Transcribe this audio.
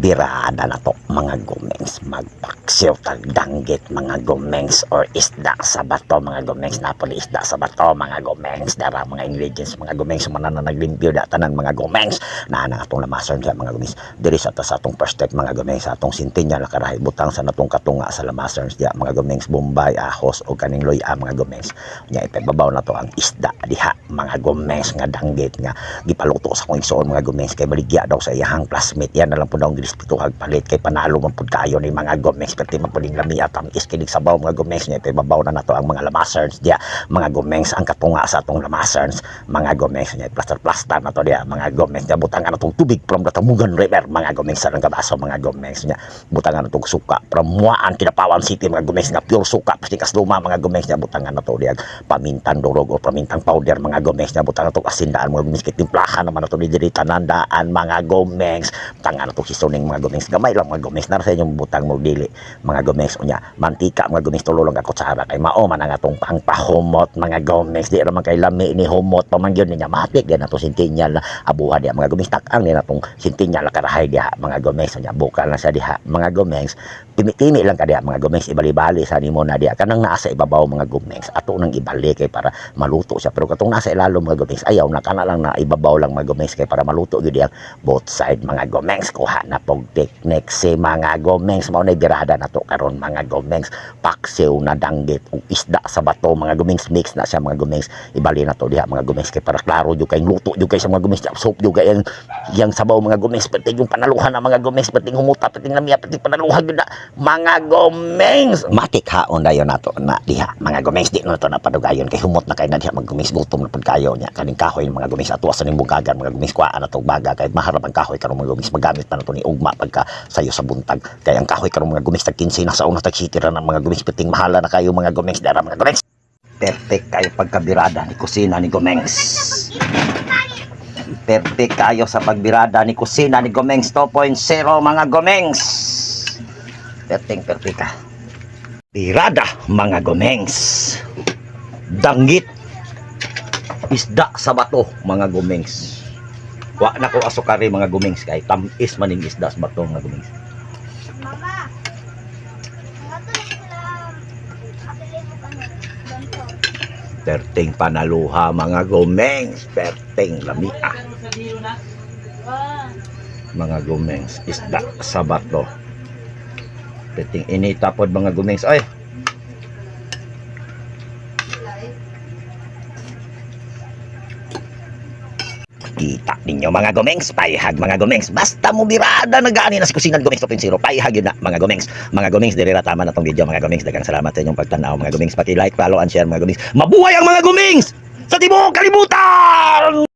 birada na to mga gumengs magpaksiw tagdanggit mga gumengs or isda sa bato mga gumengs napoli isda sa bato mga gumengs dara mga ingredients mga gumengs mana na naglimpyo da tanan mga gumengs na na atong lamason sa mga gumengs diri sa ta sa atong first step mga gumengs sa atong sintinya lakarahay butang sa natong katunga sa lamason dia mga gumengs bombay ahos o kaning loya mga gumengs nya ipababaw na to ang isda diha mga gumengs nga danggit nga gipaluto sa kong igsoon mga gumengs kay baligya daw sa iyahang classmate yan na lang po daw ang gidispituhag palit kay panalo man pud kayo ni mga gumengs perti man puding lami at ang iskinig sabaw mga gumengs nya ipababaw na nato ang mga lamasers diya. Mga gumengs ang katunga sa atong lamasers mga gumengs nya plaster plaster na to diya. Mga gumengs nya butangan natong tubig from the Tamugan River mga gumengs sa kabaso mga gumengs nya butangan natong suka from Muaan Kinapawan City mga gumengs nga pure suka pasti kas luma mga gumengs nya butangan na to diya. Pamintan durog o pamintang powder mga gumengs nya butangan natong asindaan mga gumengs kay timplahan naman nato ni diri tanandaan mga gumengs butangan natong hisuning mga gumengs gamay lang mga gumengs nara sa inyong butang mo dili. Mga gumengs unya. Mantika mga gumengs tulo lang ka kutsara kay mao man ang atong pangpahumot mga gumengs di ra man kay lami ni humot. Pamangyon niya matik di nato sintinyal na abuha diha mga gumengs takang ni natong sintinyal na karahay diha mga gumengs unya. Bukal na sa diha mga gumengs timi-timi lang ka diha mga gumengs ibali-bali sa nimo na diha. Kanang naa sa ibabaw mga gumengs ato nang ibali kay para maluto siya. Pero katong nasa ilalo mga gumengs ayaw na. Kana lang na ibabaw lang mga gumengs kay para maluto gyud diha. Both side mga gumengs kuha na pog technique si mga gumengs mao na birada na to karon mga gumengs paksiw na danggit ug isda sa bato mga gumengs mix na siya mga gumengs ibali na to diha mga gumengs kay para klaro jud kay luto jud kay sa mga gumengs soup jud kay yang yang sabaw mga gumengs pati yung panaluhan ng mga gumengs pati humuta pati lamiya pati panaluhan jud na mga gumengs matik haon dayon nato na diha mga gumengs di na to na padugayon kay humot na kay na diha mga gumengs gutom na pud kayo nya kaning kahoy mga gumengs atwa sa nimong gagan mga gumengs kuhaan na to baga kay maharap ang kahoy karon mga gumengs magamit pa na to ni ugma pagka sayo sa buntag. Kay ang kahoy karon mga gumengs tag 15 na sa una tag city ra ng mga gumengs piting mahala na kayo mga gumengs dara mga gumengs perfect kayo pagkabirada ni kusina ni gumengs perfect kayo sa pagbirada ni kusina ni Gomengs. 2.0 mga Gomengs. Perfect perfect ka. Birada mga Gomengs. Danggit isda sa bato mga Gomengs wa na ko asukari mga Gomengs kay tamis maning isda sa bato mga Gomengs Mama. Perting panaluha mga Gomengs perting lamia. Mga Gomengs isda sa bato. Perting inita pod mga Gomengs ay Kita ninyo mga gomengs, paihag mga gomengs. Basta mo birada na gani na sa kusina gomengs 2.0, paihag yun na mga gomengs. Mga gomengs, diri ra tama na tong video mga gomengs. Dagang salamat sa inyong pagtanaw mga gomengs. Pati like, follow, and share mga gomengs. Mabuhay ang mga gomengs! Sa tibok kalibutan!